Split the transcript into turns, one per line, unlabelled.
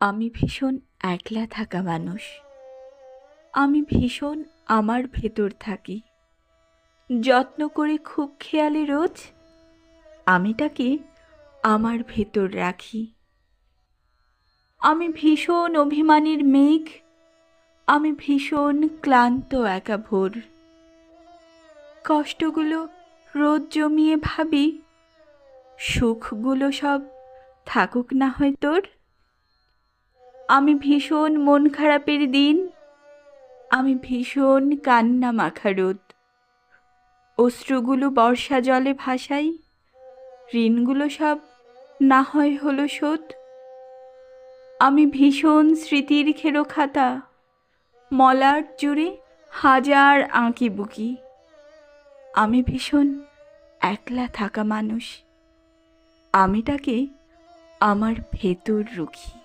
আমি ভীষণ একলা থাকা মানুষ। আমি ভীষণ আমার ভেতর থাকি। যত্ন করে খুব খেয়ালে রোজ আমিটাকে আমার ভেতর রাখি। আমি ভীষণ অভিমানীর মেঘ। আমি ভীষণ ক্লান্ত একা ভোর। কষ্টগুলো রোদ জমিয়ে ভাবি, সুখগুলো সব থাকুক না হয় তোর। আমি ভীষণ মন খারাপের দিন। আমি ভীষণ কান্না মাখা রোদ অশ্রুগুলো বর্ষা জলে ভাসাই। ঋণগুলো সব না হয় হলো শোধ। আমি ভীষণ স্মৃতির খেরো খাতা। মলার জুড়ে হাজার আঁকি বুকি। আমি ভীষণ একলা থাকা মানুষ। আমিটাকে আমার ভেতর রুখি।